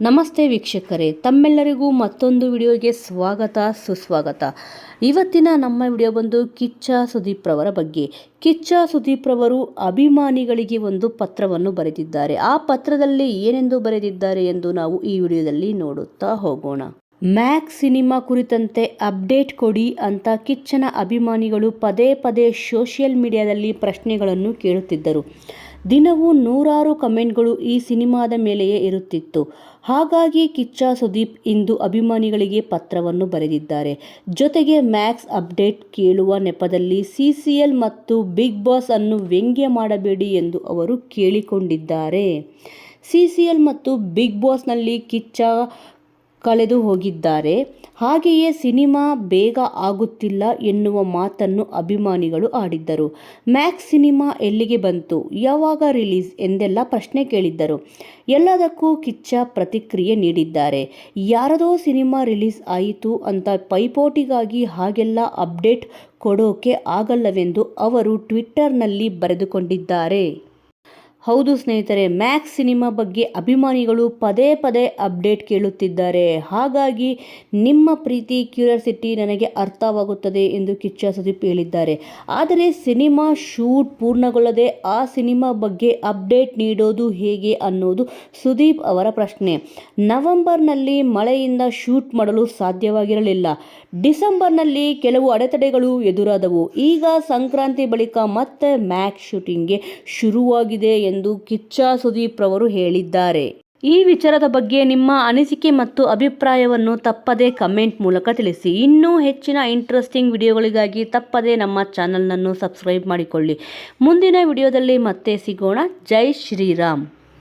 ನಮಸ್ತೆ ವೀಕ್ಷಕರೇ, ತಮ್ಮೆಲ್ಲರಿಗೂ ಮತ್ತೊಂದು ವಿಡಿಯೋಗೆ ಸ್ವಾಗತ, ಸುಸ್ವಾಗತ. ಇವತ್ತಿನ ನಮ್ಮ ವಿಡಿಯೋ ಬಂದು ಕಿಚ್ಚ ಸುದೀಪ್ ರವರ ಬಗ್ಗೆ. ಕಿಚ್ಚ ಸುದೀಪ್ ರವರು ಅಭಿಮಾನಿಗಳಿಗೆ ಒಂದು ಪತ್ರವನ್ನು ಬರೆದಿದ್ದಾರೆ. ಆ ಪತ್ರದಲ್ಲಿ ಏನೆಂದು ಬರೆದಿದ್ದಾರೆ ಎಂದು ನಾವು ಈ ವಿಡಿಯೋದಲ್ಲಿ ನೋಡುತ್ತಾ ಹೋಗೋಣ. ಮ್ಯಾಕ್ ಸಿನಿಮಾ ಕುರಿತಂತೆ ಅಪ್ಡೇಟ್ ಕೊಡಿ ಅಂತ ಕಿಚ್ಚನ ಅಭಿಮಾನಿಗಳು ಪದೇ ಪದೇ ಸೋಷಿಯಲ್ ಮೀಡಿಯಾದಲ್ಲಿ ಪ್ರಶ್ನೆಗಳನ್ನು ಕೇಳುತ್ತಿದ್ದರು. ದಿನವೂ ನೂರಾರು ಕಮೆಂಟ್ಗಳು ಈ ಸಿನಿಮಾದ ಮೇಲೆಯೇ ಇರುತ್ತಿತ್ತು. ಹಾಗಾಗಿ ಕಿಚ್ಚ ಸುದೀಪ್ ಇಂದು ಅಭಿಮಾನಿಗಳಿಗೆ ಪತ್ರವನ್ನು ಬರೆದಿದ್ದಾರೆ. ಜೊತೆಗೆ ಮ್ಯಾಕ್ಸ್ ಅಪ್ಡೇಟ್ ಕೇಳುವ ನೆಪದಲ್ಲಿ ಸಿಸಿಎಲ್ ಮತ್ತು ಬಿಗ್ ಬಾಸ್ ಅನ್ನು ವ್ಯಂಗ್ಯ ಮಾಡಬೇಡಿ ಎಂದು ಅವರು ಕೇಳಿಕೊಂಡಿದ್ದಾರೆ. ಸಿಸಿಎಲ್ ಮತ್ತು ಬಿಗ್ ಬಾಸ್ನಲ್ಲಿ ಕಿಚ್ಚ ಕಳೆದು ಹೋಗಿದ್ದಾರೆ. ಹಾಗೆಯೇ ಸಿನಿಮಾ ಬೇಗ ಆಗುತ್ತಿಲ್ಲ ಎನ್ನುವ ಮಾತನ್ನು ಅಭಿಮಾನಿಗಳು ಆಡಿದ್ದರು. ಮ್ಯಾಕ್ಸ್ ಸಿನಿಮಾ ಎಲ್ಲಿಗೆ ಬಂತು? ಯಾವಾಗ ರಿಲೀಸ್? ಎಂದೆಲ್ಲ ಪ್ರಶ್ನೆ ಕೇಳಿದ್ದರು. ಎಲ್ಲದಕ್ಕೂ ಕಿಚ್ಚ ಪ್ರತಿಕ್ರಿಯೆ ನೀಡಿದ್ದಾರೆ. ಯಾರದೋ ಸಿನಿಮಾ ರಿಲೀಸ್ ಆಯಿತು ಅಂತ ಪೈಪೋಟಿಗಾಗಿ ಹಾಗೆಲ್ಲ ಅಪ್ಡೇಟ್ ಕೊಡೋಕೆ ಆಗಲ್ಲವೆಂದು ಅವರು ಟ್ವಿಟ್ಟರ್ನಲ್ಲಿ ಬರೆದುಕೊಂಡಿದ್ದಾರೆ. ಹೌದು ಸ್ನೇಹಿತರೆ ಮ್ಯಾಕ್ಸ್ ಸಿನಿಮಾ ಬಗ್ಗೆ ಅಭಿಮಾನಿಗಳು ಪದೇ ಪದೇ ಅಪ್ಡೇಟ್ ಕೇಳುತ್ತಿದ್ದಾರೆ. ಹಾಗಾಗಿ ನಿಮ್ಮ ಪ್ರೀತಿ, ಕ್ಯೂರಿಯಾಸಿಟಿ ನನಗೆ ಅರ್ಥವಾಗುತ್ತದೆ ಎಂದು ಕಿಚ್ಚ ಸುದೀಪ್ ಹೇಳಿದ್ದಾರೆ. ಆದರೆ ಸಿನಿಮಾ ಶೂಟ್ ಪೂರ್ಣಗೊಳ್ಳದೆ ಆ ಸಿನಿಮಾ ಬಗ್ಗೆ ಅಪ್ಡೇಟ್ ನೀಡೋದು ಹೇಗೆ ಅನ್ನೋದು ಸುದೀಪ್ ಅವರ ಪ್ರಶ್ನೆ. ನವೆಂಬರ್ನಲ್ಲಿ ಮಳೆಯಿಂದ ಶೂಟ್ ಮಾಡಲು ಸಾಧ್ಯವಾಗಿರಲಿಲ್ಲ. ಡಿಸೆಂಬರ್ನಲ್ಲಿ ಕೆಲವು ಅಡೆತಡೆಗಳು ಎದುರಾದವು. ಈಗ ಸಂಕ್ರಾಂತಿ ಬಳಿಕ ಮತ್ತೆ ಮ್ಯಾಕ್ ಶೂಟಿಂಗ್ಗೆ ಶುರುವಾಗಿದೆ ಎಂದು ಕಿಚ್ಚ ಸುದೀಪ್ ರವರು ಹೇಳಿದ್ದಾರೆ. ಈ ವಿಚಾರದ ಬಗ್ಗೆ ನಿಮ್ಮ ಅನಿಸಿಕೆ ಮತ್ತು ಅಭಿಪ್ರಾಯವನ್ನು ತಪ್ಪದೇ ಕಮೆಂಟ್ ಮೂಲಕ ತಿಳಿಸಿ. ಇನ್ನೂ ಹೆಚ್ಚಿನ ಇಂಟ್ರೆಸ್ಟಿಂಗ್ ವಿಡಿಯೋಗಳಿಗಾಗಿ ತಪ್ಪದೇ ನಮ್ಮ ಚಾನಲ್ನನ್ನು ಸಬ್ಸ್ಕ್ರೈಬ್ ಮಾಡಿಕೊಳ್ಳಿ. ಮುಂದಿನ ವಿಡಿಯೋದಲ್ಲಿ ಮತ್ತೆ ಸಿಗೋಣ. ಜೈ ಶ್ರೀರಾಮ್.